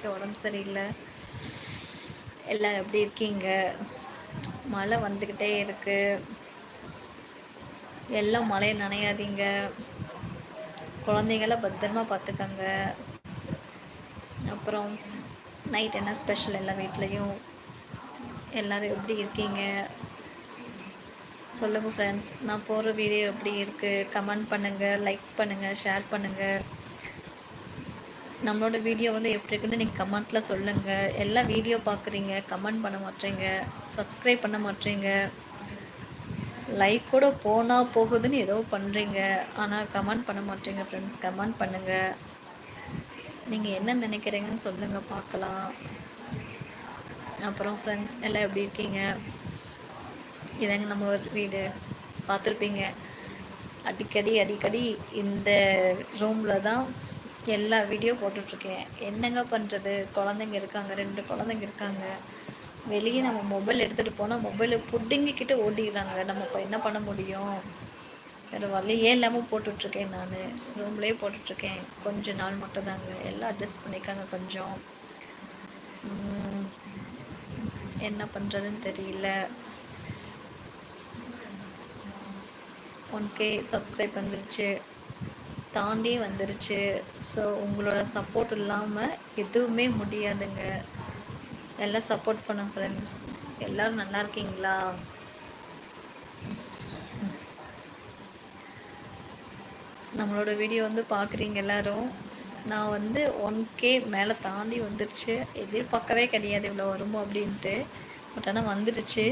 அம்மாவுக்கு உடம்பு சரியில்லை. எல்லாம் எப்படி இருக்கீங்க? மழை வந்துக்கிட்டே இருக்கு. எல்லாம் மழையை நனையாதீங்க. குழந்தைங்கள பத்திரமா பார்த்துக்கங்க. அப்புறம் நைட் என்ன ஸ்பெஷல் எல்லா வீட்லேயும்? எல்லோரும் எப்படி இருக்கீங்க? சொல்லுங்கள் ஃப்ரெண்ட்ஸ் நான் போகிற வீடியோ எப்படி இருக்குது கமெண்ட் பண்ணுங்கள் லைக் பண்ணுங்கள் ஷேர் பண்ணுங்கள் நம்மளோட வீடியோ வந்து எப்படி இருக்குன்னு நீங்கள் கமெண்ட்டில் சொல்லுங்கள் எல்லாம் வீடியோ பார்க்குறீங்க கமெண்ட் பண்ண மாட்டேங்க சப்ஸ்கிரைப் பண்ண மாட்டேங்க. லைக் கூட போனால் போகுதுன்னு ஏதோ பண்ணுறீங்க ஆனால் கமெண்ட் பண்ண மாட்டேங்க ஃப்ரெண்ட்ஸ் கமெண்ட் பண்ணுங்கள் நீங்கள் என்ன நினைக்கிறீங்கன்னு சொல்லுங்கள் பார்க்கலாம். அப்புறம் ஃப்ரெண்ட்ஸ் எல்லாம் எப்படி இருக்கீங்க? இதாங்க நம்ம ஒரு வீடு. பார்த்துருப்பீங்க. அடிக்கடி அடிக்கடி இந்த ரூமில் தான் எல்லா வீடியோ போட்டுட்ருக்கேன். என்னங்க பண்ணுறது குழந்தைங்க இருக்காங்க ரெண்டு குழந்தைங்க இருக்காங்க. வெளியே நம்ம மொபைல் எடுத்துகிட்டு போனால் மொபைலை புட்டிங்கிட்ட ஓடிடுறாங்க. நம்ம இப்போ என்ன பண்ண முடியும்? வேறு வழியே இல்லாமல் போட்டுட்ருக்கேன் நான். ரூம்லேயே போட்டுட்ருக்கேன். கொஞ்ச நாள் மட்டும் தாங்க. எல்லாம் அட்ஜஸ்ட் பண்ணிக்காங்க கொஞ்சம். என்ன பண்ணுறதுன்னு தெரியல. ஒன் கே சப்ஸ்கிரைப் வந்துருச்சு. தாண்டி வந்துருச்சு. ஸோ உங்களோட சப்போர்ட் இல்லாமல் எதுவுமே முடியாதுங்க. எல்லாம் சப்போர்ட் பண்ண ஃப்ரெண்ட்ஸ் எல்லோரும் நல்லா இருக்கீங்களா? நம்மளோட வீடியோ வந்து பார்க்குறீங்க எல்லோரும். நான் வந்து ஒன் கே மேலே தாண்டி வந்துருச்சு. எதிர்பார்க்கவே கிடையாது இவ்வளோ வருமோ அப்படின்ட்டு. பட் ஆனால் வந்துருச்சு.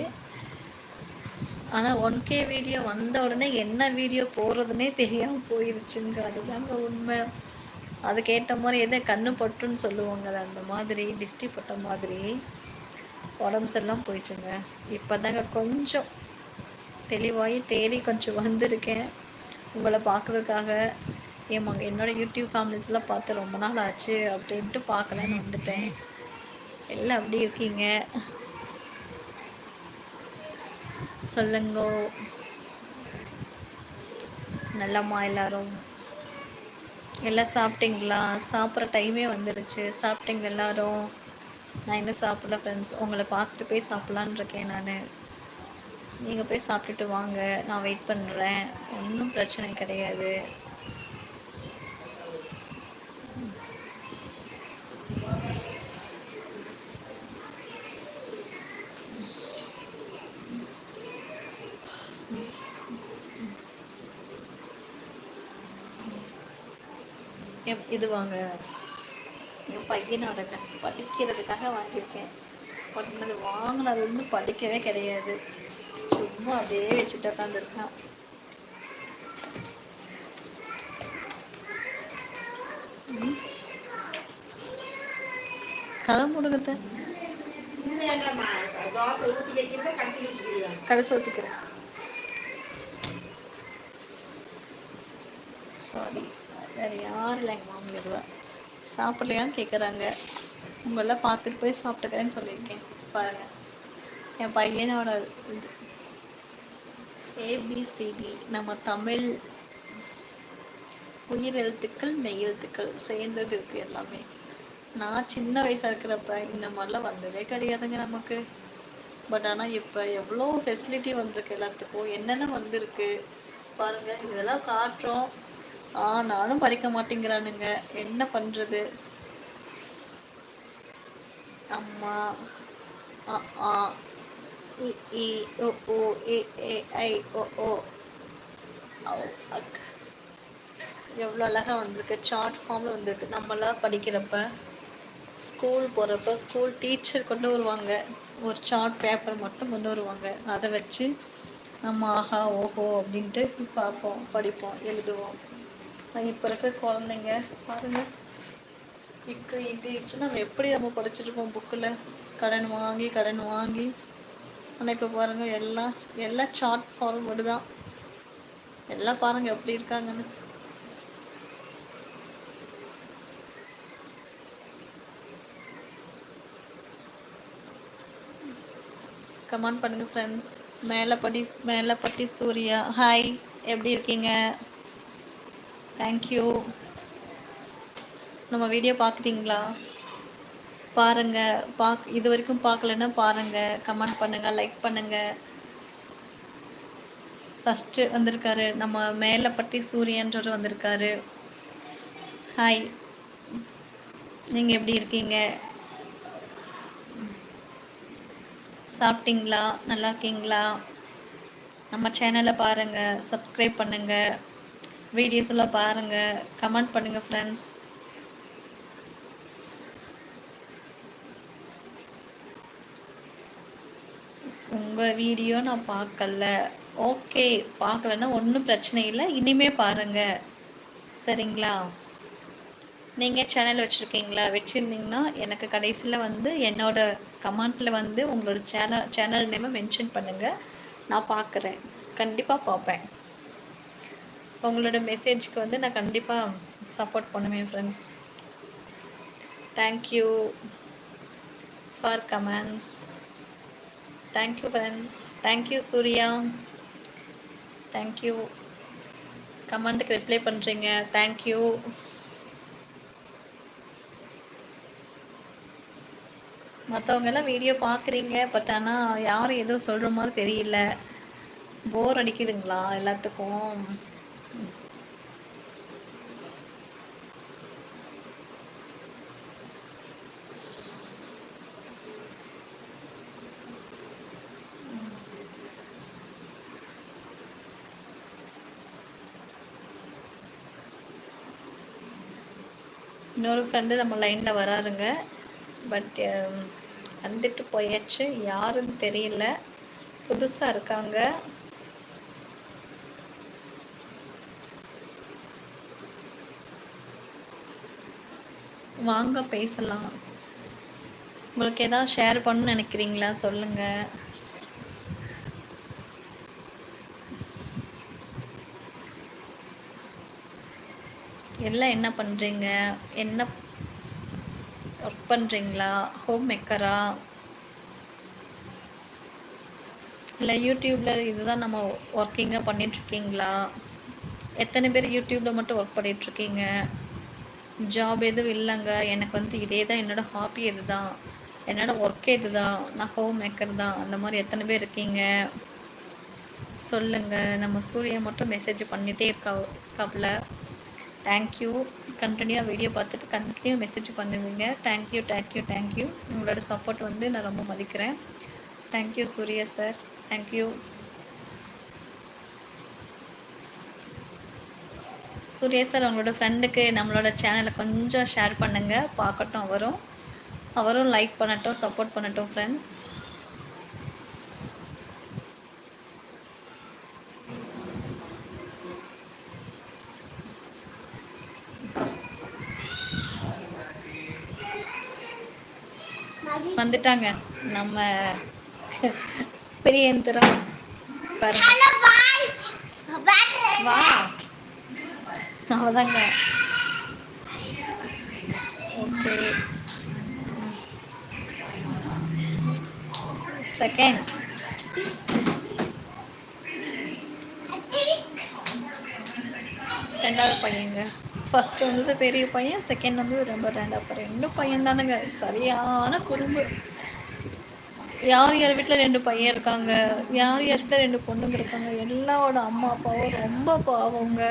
ஆனால் ஒன் கே வீடியோ வந்த உடனே என்ன வீடியோ போகிறதுனே தெரியாமல் போயிருச்சுங்க தாங்க உண்மை. அதுக்கேற்ற மாதிரி எதை கண்ணு பட்டுன்னு சொல்லுவாங்க அந்த மாதிரி டிஸ்டி பட்ட மாதிரி உடம்பு சரிலாம் போயிடுச்சுங்க. இப்போ தாங்க கொஞ்சம் தெளிவாகி தேடி கொஞ்சம் வந்திருக்கேன். உங்களை பார்க்குறதுக்காக. ஏமாங்க என்னோடய யூடியூப் ஃபேமிலிஸ்லாம் பார்த்து ரொம்ப நாள் ஆச்சு அப்படின்ட்டு பார்க்கலான்னு வந்துட்டேன். எல்லாம் அப்படி இருக்கீங்க. சொல்லுங்க. நல்லம்மா எல்லாரும்? எல்லாம் சாப்பிட்டீங்களா? சாப்பிட்ற டைமே வந்துருச்சு. சாப்பிட்டீங்க எல்லாரும்? நான் என்ன சாப்பிடல ஃப்ரெண்ட்ஸ் உங்களை பார்த்துட்டு போய் சாப்பிட்லான் இருக்கேன் நான். நீங்கள் போய் சாப்பிட்டுட்டு வாங்க. நான் வெயிட் பண்ணுறேன் ஒன்றும் பிரச்சனை கிடையாது. இது வாங்க. என் பையனோட படிக்கிறதுக்காக வாங்கியிருக்கேன். பட் வாங்கினது வந்து படிக்கவே கிடையாது. சும்மா அப்படியே வச்சுட்டு உட்காந்துருக்கான் கதை முடுங்கத்த கடைசி ஊற்றிக்கிறேன் சாரி வேறு யாரும் இல்லை எங்கள் மாமியார் சாப்பிட்லையான்னு கேட்குறாங்க உங்களெல்லாம் பார்த்துட்டு போய் சாப்பிட்டுக்கிறேன்னு சொல்லியிருக்கேன். பாருங்கள் என் பையனோட இது. ஏபிசிடி நம்ம தமிழ் உயிர் எழுத்துக்கள் மெய் எழுத்துக்கள் சேர்ந்தது இருக்குது எல்லாமே. நான் சின்ன வயசாக இருக்கிறப்ப இந்த மாதிரிலாம் வந்ததே கிடையாதுங்க நமக்கு. பட் ஆனால் இப்போ எவ்வளோ ஃபெசிலிட்டி வந்திருக்கு எல்லாத்துக்கும். என்னென்ன வந்திருக்கு? பாருங்கள் இதெல்லாம் காட்டுறோம். ஆனாலும் படிக்க மாட்டேங்கிறானுங்க. என்ன பண்ணுறது அம்மா ஆ இ இ ஓ ஓ ஏ ஏ ஐ ஓ ஓ. அக் எவ்வளோ அழகாக வந்திருக்கு. சார்ட் ஃபார்மில் வந்திருக்கு. நம்மளாம் படிக்கிறப்ப ஸ்கூல் போகிறப்ப ஸ்கூல் டீச்சர் கொண்டு வருவாங்க. ஒரு சார்ட் பேப்பர் மட்டும் கொண்டு வருவாங்க. அதை வச்சு நம்ம ஆஹா ஓஹோ அப்படின்ட்டு பார்ப்போம் படிப்போம் எழுதுவோம். இப்போ இருக்க குழந்தைங்க பாருங்கள் இக்கு இது நம்ம எப்படி நம்ம படிச்சிருக்கோம் புக்கில் கடன் வாங்கி கடன் வாங்கி. ஆனால் இப்போ பாருங்கள் எல்லாம் எல்லாம் சார்ட் ஃபார்வர்டு தான். எல்லாம் பாருங்கள் எப்படி இருக்காங்கன்னு. கமெண்ட் பண்ணுங்கள் ஃப்ரெண்ட்ஸ் மேலப்பட்டி மேலப்பட்டி சூர்யா. ஹாய் எப்படி இருக்கீங்க? தேங்க்யூ நம்ம வீடியோ பார்த்துட்டிங்களா? பாருங்கள் பாக் இது வரைக்கும் பார்க்கலன்னா பாருங்கள் கமெண்ட் பண்ணுங்கள் லைக் பண்ணுங்கள் ஃபஸ்ட்டு வந்திருக்காரு. நம்ம மேலப்பட்டி சூரியன்றவர் வந்திருக்காரு. ஹாய் நீங்கள் எப்படி இருக்கீங்க? சாப்பிட்டீங்களா? நல்லா இருக்கீங்களா? நம்ம சேனலை பாருங்கள் சப்ஸ்கிரைப் பண்ணுங்கள் வீடியோஸ் எல்லாம் பாருங்கள் கமெண்ட் பண்ணுங்கள் ஃப்ரெண்ட்ஸ் உங்கள் வீடியோ நான் பார்க்கல. ஓகே பார்க்கலன்னா ஒன்றும் பிரச்சனை இல்லை. இனிமே பாருங்கள் சரிங்களா? நீங்கள் சேனல் வச்சுருக்கீங்களா? வச்சுருந்தீங்கன்னா எனக்கு கடைசியில் வந்து என்னோட கமெண்ட்டில் வந்து உங்களோட சேனல் சேனல் நேமை மென்ஷன் பண்ணுங்கள் நான் பார்க்குறேன். கண்டிப்பாக பார்ப்பேன். உங்களோட மெசேஜ்க்கு வந்து நான் கண்டிப்பாக சப்போர்ட் பண்ணுவேன் friends thank you for comments thank you friend thank you Surya thank you கமெண்ட்டுக்கு reply பண்ணுறீங்க தேங்க்யூ மற்றவங்கெல்லாம் வீடியோ பார்க்குறீங்க பட் ஆனால் யாரும் எதுவும் சொல்கிற மாதிரி தெரியல. போர் அடிக்குதுங்களா எல்லாத்துக்கும்? இன்னொரு ஃப்ரெண்டு நம்ம லைனில் வராருங்க. பட் um, வந்துட்டு போயாச்சு. யாருன்னு தெரியல. புதுசாக இருக்காங்க. வாங்க பேசலாம். உங்களுக்கு எதாவது ஷேர் பண்ணணும்னு நினைக்கிறீங்களா? சொல்லுங்கள் எல்லாம் என்ன பண்ணுறீங்க என்ன ஒர்க் பண்ணுறீங்களா ஹோம் மேக்கரா இல்லை யூடியூப்பில் இதுதான் நம்ம ஒர்க்கிங்காக பண்ணிகிட்ருக்கீங்களா எத்தனை பேர் யூடியூப்பில் மட்டும் ஒர்க் பண்ணிகிட்ருக்கீங்க ஜாப் எதுவும் இல்லைங்க. எனக்கு வந்து இதே தான் என்னோடய ஹாபி இது தான் என்னோடய ஒர்க்கே இது தான் நான் ஹோம் மேக்கர் தான். அந்த மாதிரி எத்தனை பேர் இருக்கீங்க? சொல்லுங்கள் நம்ம சூர்யா மட்டும் மெசேஜ் பண்ணிகிட்டே இருக்கா இருக்காப்புல தேங்க்யூ கண்டினியூவாக வீடியோ பார்த்துட்டு கண்டினியூ மெசேஜ் பண்ணுவீங்க. Thank you thank you thank you உங்களோட சப்போர்ட் வந்து நான் ரொம்ப மதிக்கிறேன். Thank you Surya sir thank you Surya sir உங்களோட ஃப்ரெண்டுக்கு நம்மளோட சேனலை கொஞ்சம் ஷேர் பண்ணுங்கள் பார்க்கட்டும் அவரும். அவரும் லைக் பண்ணட்டும் சப்போர்ட் பண்ணட்டும் ஃப்ரெண்ட் வந்துட்டாங்க. நம்ம பெரிய எந்திரம். வா. அவதாங்க ஓகே. செகண்ட். ரெண்டாவது பையங்க. ஃபஸ்ட்டு வந்தது பெரிய பையன் செகண்ட் வந்தது ரொம்ப ரெண்டாவது ரெண்டு பையன் தானுங்க. சரியான குறும்பு. யார் யார் வீட்டில் ரெண்டு பையன் இருக்காங்க? யார் யார் வீட்டில் ரெண்டு பொண்ணுங்க இருக்காங்க? எல்லாரோட அம்மா அப்பாவும் ரொம்ப பாவங்க.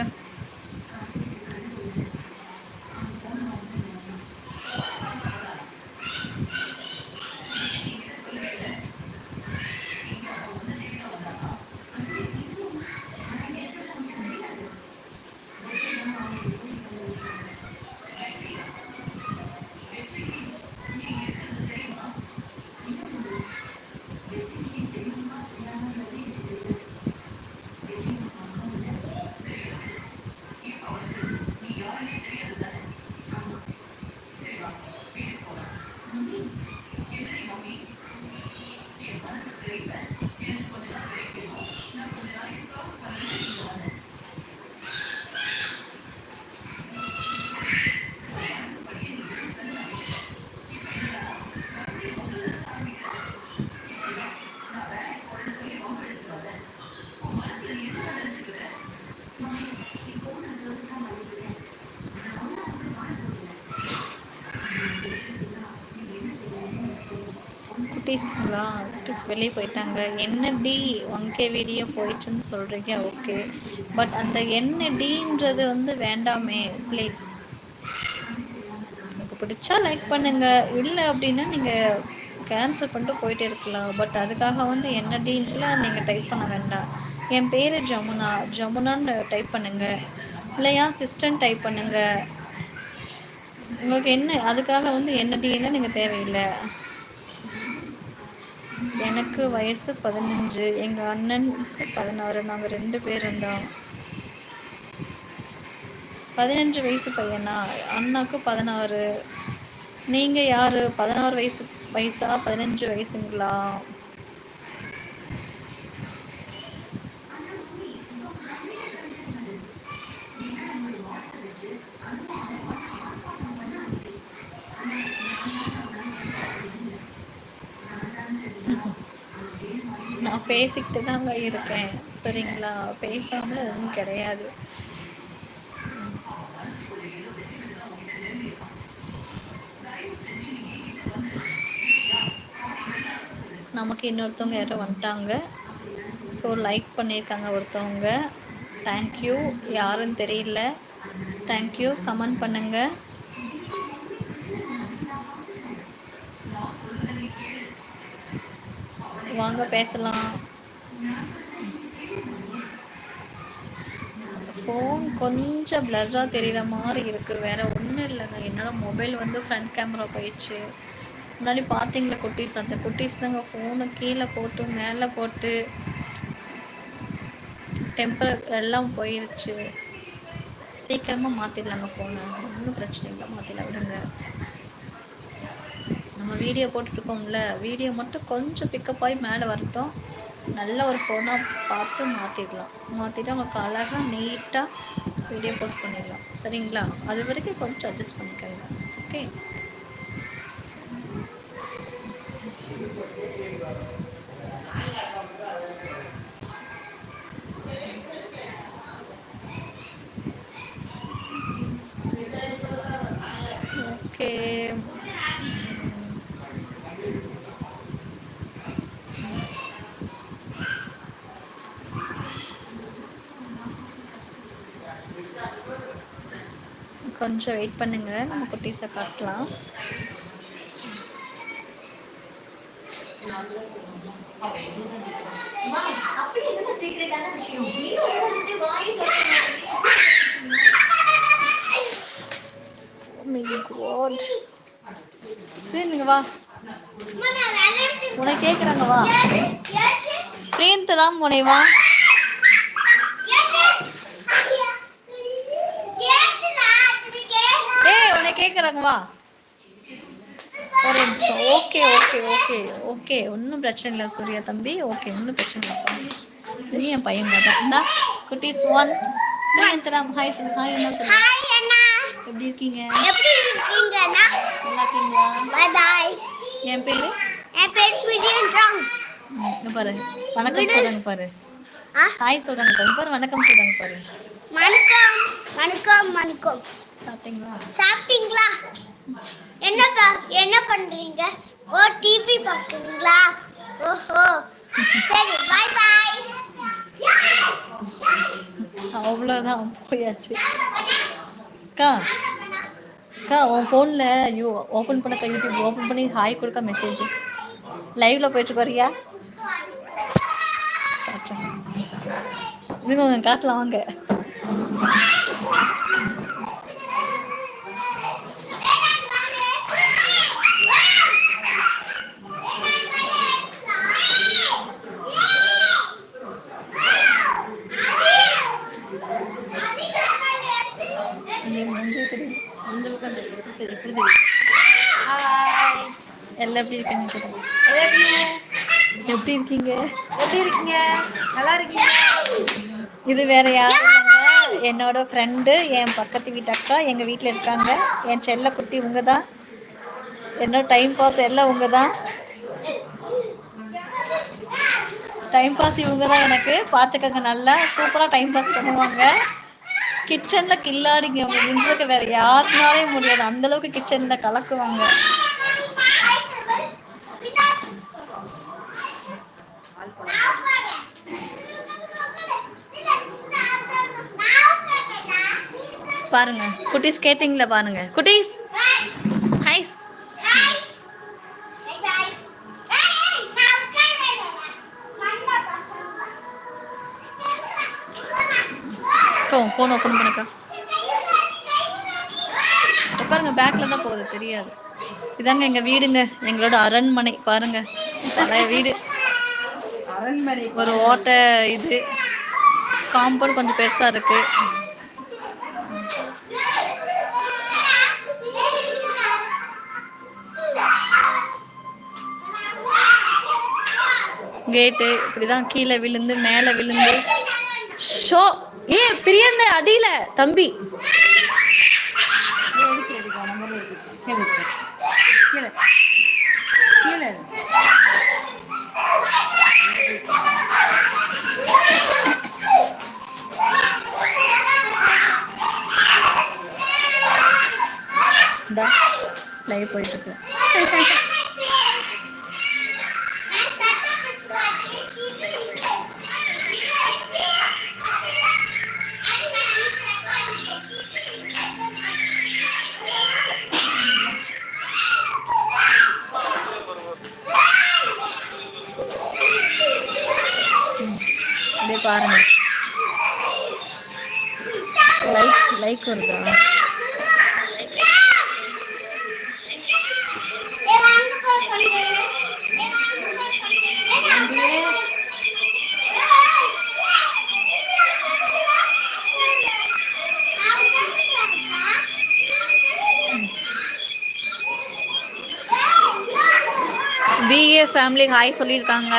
குட்டீஸ்ங்களா வெளியே போயிட்டாங்க. என்ன டி ஒன் கே வீடியோ போயிடுச்சுன்னு சொல்கிறீங்க ஓகே பட் அந்த என்ன டின்றது வந்து வேண்டாமே ப்ளீஸ் உங்களுக்கு பிடிச்சா லைக் பண்ணுங்கள் இல்லை அப்படின்னா நீங்கள் கேன்சல் பண்ணிட்டு போயிட்டே இருக்கலாம். பட் அதுக்காக வந்து என்ன டீன்லாம் நீங்கள் டைப் பண்ண வேண்டாம். என் பேர் ஜமுனா. ஜமுனான்னு டைப் பண்ணுங்கள் இல்லையா சிஸ்டன் டைப் பண்ணுங்கள் உங்களுக்கு என்ன அதுக்காக வந்து என்ன டீன்னு நீங்கள் தேவையில்லை. எனக்கு வயசு பதினஞ்சு எங்கள் அண்ணனுக்கு பதினாறு நாங்கள் ரெண்டு பேர் இருந்தோம் பதினஞ்சு வயசு பையனா? அண்ணாக்கு பதினாறு. நீங்கள் யார்? பதினாறு வயசு வயசா? பதினஞ்சு வயசுங்களா? பேசிக்கிட்டு தாங்க இருக்கேன். சரிங்களா? பேசாமல் எதுவும் கிடையாது. நமக்கு இன்னொருத்தவங்க யாரும் வந்துட்டாங்க. ஸோ லைக் பண்ணியிருக்காங்க ஒருத்தவங்க. தேங்க்யூ யாருன்னு தெரியல. தேங்க்யூ கமெண்ட் பண்ணுங்கள் வாங்க பேசலாம் ஃபோன் கொஞ்சம் ப்ளர்ராக தெரிகிற மாதிரி இருக்குது வேறு ஒன்றும் இல்லைங்க. என்னோடய மொபைல் வந்து ஃப்ரண்ட் கேமரா போயிடுச்சு. முன்னாடி பார்த்தீங்களா குட்டீஸ்? அந்த குட்டீஸ் தாங்க ஃபோனை கீழே போட்டு மேலே போட்டு டெம்பர் எல்லாம் போயிடுச்சு சீக்கிரமாக மாற்றிடலாங்க ஃபோனை ஒன்றும் பிரச்சனை இல்லை. மாற்றிடலாம் விடுங்க. நம்ம வீடியோ போட்டுட்ருக்கோம்ல. வீடியோ மட்டும் கொஞ்சம் பிக்கப் ஆகி மேலே வரட்டும். நல்ல ஒரு ஃபோனாக பார்த்து மாற்றிடலாம் மாற்றிட்டு உங்களுக்கு அழகாக நீட்டாக வீடியோ போஸ்ட் பண்ணிடலாம். சரிங்களா? அது வரைக்கும் கொஞ்சம் அட்ஜஸ்ட் பண்ணிக்கோங்க. ஓகே ஓகே கொஞ்சம் வெயிட் பண்ணுங்கள் நம்ம குட்டீஸை காட்டலாம். Oh பிரியந்துங்க வா. உன்னை கேட்குறாங்க வா. பிரியந்தராம் முனைவா. வா கேட்குறாங்க வா. ஒரு நிமிஷம். Okay okay okay okay. ஒன்றும் பிரச்சனை இல்லை சூர்யா தம்பி. ஓகே ஒன்றும் பிரச்சனை இல்லைப்பா நீ என் பையன் தான். இந்தா குட்டீஸ் ஒன் தராம் ஹாய் சார் ஹாய் என்ன சார் எப்படி இருக்கீங்க? நல்லா இருக்கீங்களா? பை பாய் என் பேர்? என் பேர் பாரு. வணக்கம் சொல்லுங்க பாரு. ஹாய் சொல்றாங்க பாரு வணக்கம் சொல்றாங்க பாரு. வணக்கம் வணக்கம் வணக்கம். சாப்பிட்டீங்களா? சாப்பிட்டீங்களா? என்னப்பா என்ன பண்றீங்க? ஓ டிவி பார்க்குறீங்களா? ஓஹோ. சரி பாய் பாய் அவ்வளோதான் போயாச்சு. அக்கா அக்கா உன் ஃபோனில் யூ ஓப்பன் பண்ணக்கா யூடியூப் ஓப்பன் பண்ணி ஹாய் கொடுக்க மெசேஜ் லைவில் போயிட்டு வரியா? இன்னும் காட்டலாம் வாங்க. எல்லாம் எப்படி இருக்கீங்க எப்படி இருக்கீங்க? எப்படி இருக்கீங்க? நல்லா இருக்கீங்க இது வேற யாரும் என்னோட ஃப்ரெண்டு என் பக்கத்து வீட்டு அக்கா எங்கள் வீட்டில் இருக்காங்க. என் செல்ல குட்டி உங்க தான் என்னோட டைம் பாஸ் எல்லாம் உங்க தான் டைம் பாஸ் இவங்க தான் எனக்கு. பார்த்துக்கங்க நல்லா. சூப்பராக டைம் பாஸ் பண்ணுவாங்க. கிச்சன்ல கில்லாடிங்க. அவங்க வின்சருக்கு வேற யாருனாலே முடியாது. அந்த அளவுக்கு கிச்சன்ல கலக்குவாங்க. பாருங்க. குட்டீஸ் கேட்டிங்ல பாருங்க. குட்டீஸ். ஹைஸ் அக்கா ஃபோன் ஓப்பன் பண்ணக்கா. உட்காருங்க பேக்கில் தான் போகுது தெரியாது. இதாங்க எங்கள் வீடுங்க எங்களோட அரண்மனை பாருங்க. பழைய வீடு. அரண்மனை ஒரு ஓட்டை இது. காம்பவுண்ட் கொஞ்சம் பெருசாக இருக்கு. கேட்டு இப்படிதான் கீழே விழுந்து மேலே விழுந்து. ஷோ! ஏ பிரியந்த அடியில தம்பி. லைவ் போயிட்டு இருக்கு. பாருங்க. லைக் லைக் வருதா? பிஏ ஃபேமிலி ஹாய் சொல்லியிருக்காங்க.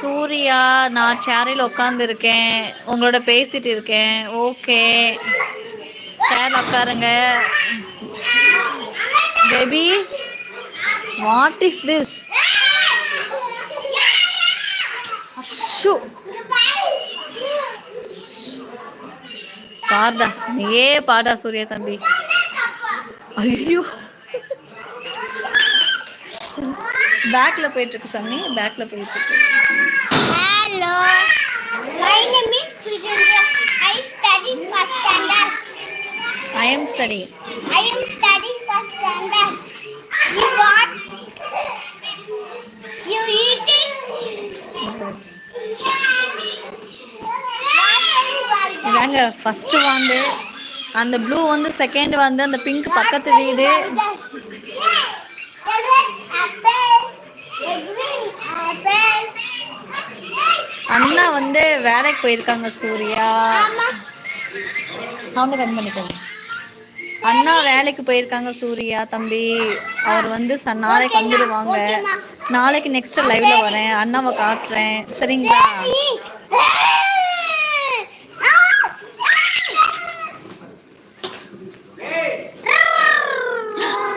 சூர்யா நான் சேரில் உட்காந்துருக்கேன் உங்களோட பேசிட்டு இருக்கேன் ஓகே சேரில் உட்காருங்க baby what is this shoe பாடா நீயே பாடா சூர்யா தம்பி. ஐயோ. பேக்ல போயிட்டு இருக்கு சாமி பேக்ல போயிட்டு இருக்கு Hello. My name is Pritendra. I study first standard. I am study I am studying first standard. You what? You eating? இதாங்க ஃபர்ஸ்ட் வாண்டு அந்த ப்ளூ வந்து செகண்ட் வந்து அந்த பிங்க் பக்கத்து வீடு அண்ணா வந்து வேலைக்கு போயிருக்காங்க சூர்யா. சவுண்ட் கம்மி பண்ணிக்கோங்க. அண்ணா வேலைக்கு போயிருக்காங்க சூர்யா தம்பி. அவர் வந்து ச நாளைக்கு வந்துடுவாங்க நாளைக்கு நெக்ஸ்ட் லைவ்ல வரேன். அண்ணாவை காட்டுறேன். சரிங்களா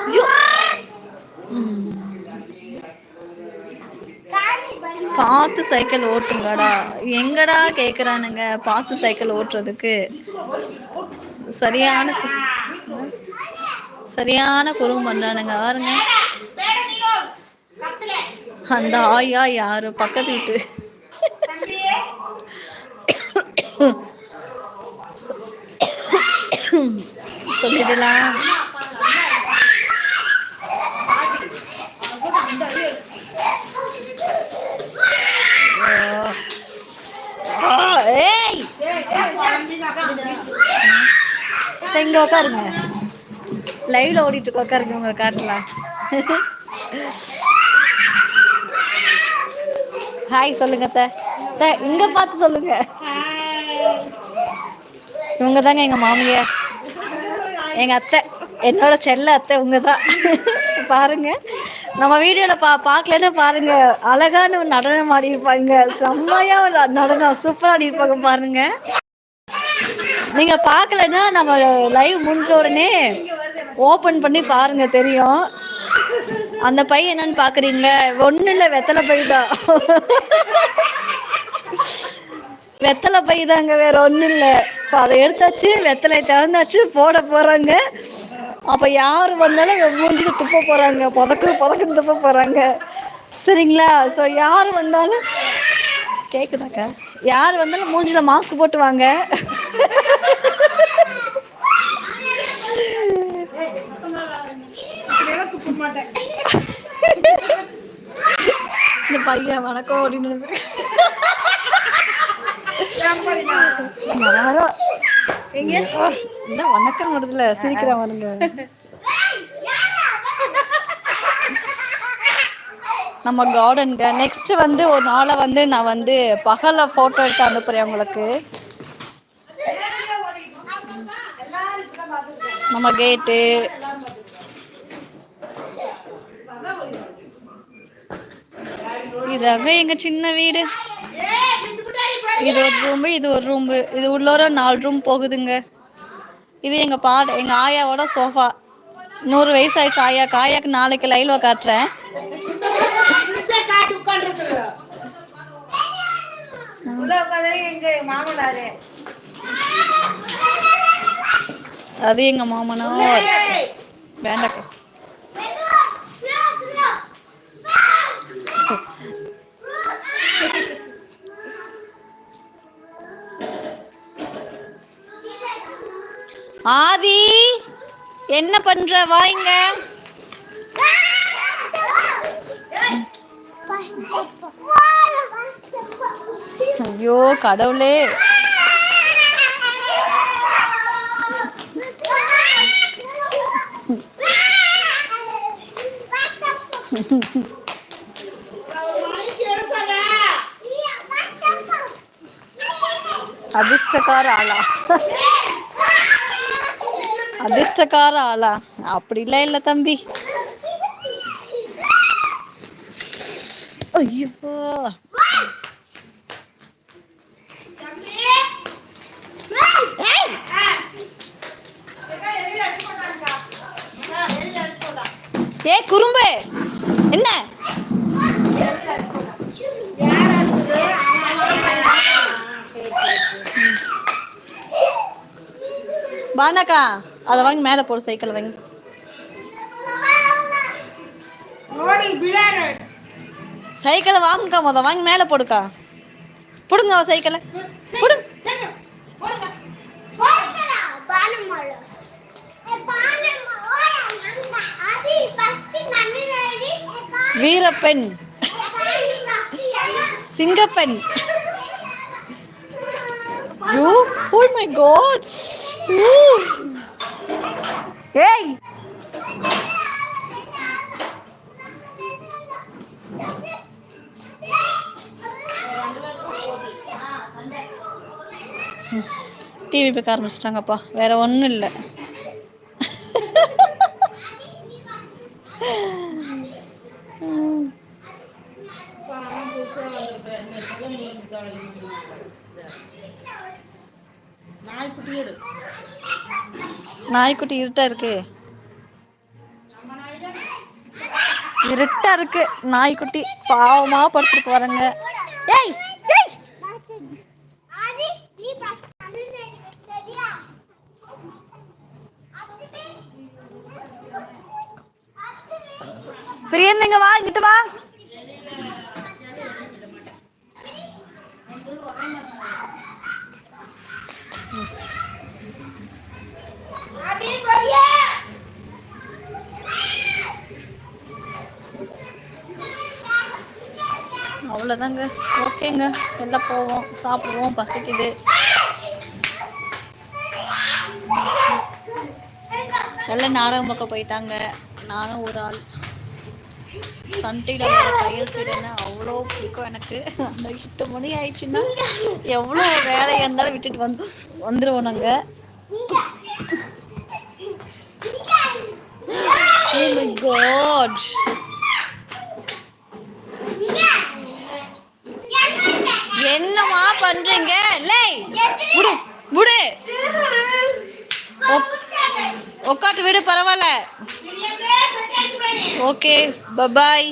ஐயோ! பார்த்து சைக்கிள் ஓட்டுங்கடா. எங்கடா கேக்குறானுங்க? பார்த்து சைக்கிள் ஓட்டுறதுக்கு. சரியான சரியான குறும் பண்றானுங்க. பாருங்க. அந்த ஆயா யாரு? பக்கத்து வீட்டு. சொல்லிடலாம் ஆ, ஏய் சரி, இங்க உட்காருங்க லைவ்ல ஓடிட்டு இருக்கு உட்காருங்க உங்களை காட்டலாம். ஹாய் சொல்லுங்க அத்தை. அத்தை, இங்க பார்த்து சொல்லுங்க. இவங்க தாங்க எங்க மாமியார். எங்க அத்தை என்னோட செல்ல அத்தை உங்க தான். பாருங்க. நம்ம வீடியோல பா பார்க்கலன்னு பாருங்க. அழகான ஒரு நடனம் ஆடி இருப்பாங்க செம்மையா ஒரு நடனம். சூப்பராக ஆடி இருப்பாங்க பாருங்க. நீங்க பார்க்கலன்னா நம்ம லைவ் முடிஞ்ச உடனே ஓபன் பண்ணி பாருங்க தெரியும். அந்த பை என்னன்னு பாக்குறீங்களா ஒண்ணு இல்ல வெத்தலை பை தான். வெத்தலை பை தாங்க வேற ஒண்ணு இல்ல இப்போ அதை எடுத்தாச்சு வெத்தலை திறந்தாச்சு போட போறாங்க. அப்ப யார் வந்தாலும் இவங்க துப்ப போறாங்க. புதக்கு புதக்கு துப்ப போறாங்க. சரிங்களா? ஸோ யார் வந்தாலும் கேக்குதாக்கா? யார் வந்தாலும் மூஞ்சில மாஸ்க் போட்டு வாங்க இந்த பையன் வணக்கம் அப்படின்னு யாரோ எங்க? இந்த வணக்கம் வருதுல சிரிக்கிறேன் வருங்க நம்ம கார்டனுங்க நெக்ஸ்ட் வந்து ஒரு நாளை வந்து நான் வந்து பகல ஃபோட்டோ எடுத்து அனுப்புகிறேன் உங்களுக்கு. நம்ம கேட்டு இதாங்க எங்க சின்ன வீடு. இது ஒரு ரூமு இது ஒரு ரூமு இது உள்ளோர நாலு ரூம் போகுதுங்க. இது எங்க பாட எங்க ஆயாவோட சோஃபா நூறு வயசு ஆயிடுச்சு ஆயாக்கு. ஆயாக்கு நாளைக்கு லைவ்ல காட்டுறேன். மாமனாரு. அது எங்க மாமனார். வேண்டாக்கா. ஆதி என்ன பண்ற? வாங்க ஐயோ கடவுளே. அதிர்ஷ்டக்கார ஆளா அதிர்ஷ்டக்கார ஆளா அப்படிலாம் இல்லை தம்பி. ஐயோ ஏய்! ஏ குறும்பு என்ன பாண்டாக்கா அதை வாங்கி மேலே போடு சைக்கிள் வாங்கி. சைக்கிளை வாங்கக்கா முத வாங்கி மேலே போடுக்கா. பிடுங்க அவ சைக்கிளை. பிடுங்க வீரப்பெண். சிங்கப்பெண். யூ ஓ மை காட் ஏய். டிவி பார்க்க ஆரம்பிச்சிட்டாங்கப்பா வேற ஒன்றும் இல்லை. நாய்க்குட்டி எடு. நாய்க்குட்டி இருட்டா இருக்கு. இருட்டா இருக்கு. நாய்க்குட்டி பாவமா படுத்துட்டு போறாங்க. ஏய் ஏய். வா இங்கிட்டு வா. அவ்வளோதாங்க ஓகேங்க. எல்லாம் போவோம். சாப்பிடுவோம். பசிக்குது. எல்லாம் நாடகம் பக்கம் போயிட்டாங்க. நானும் ஒரு ஆள். சண்டையில டிவியோட கையல் அவ்வளோ பிடிக்கும் எனக்கு. அந்த எட்டு மணி ஆயிடுச்சுன்னா எவ்வளோ வேலையாக இருந்தாலும் விட்டுட்டு வந்து வந்துடுவோம் நாங்கள் Oh my god. பண்றீங்க லேய் விடு விடு. உக்காட்டு விடு பரவாயில்ல. Okay bye bye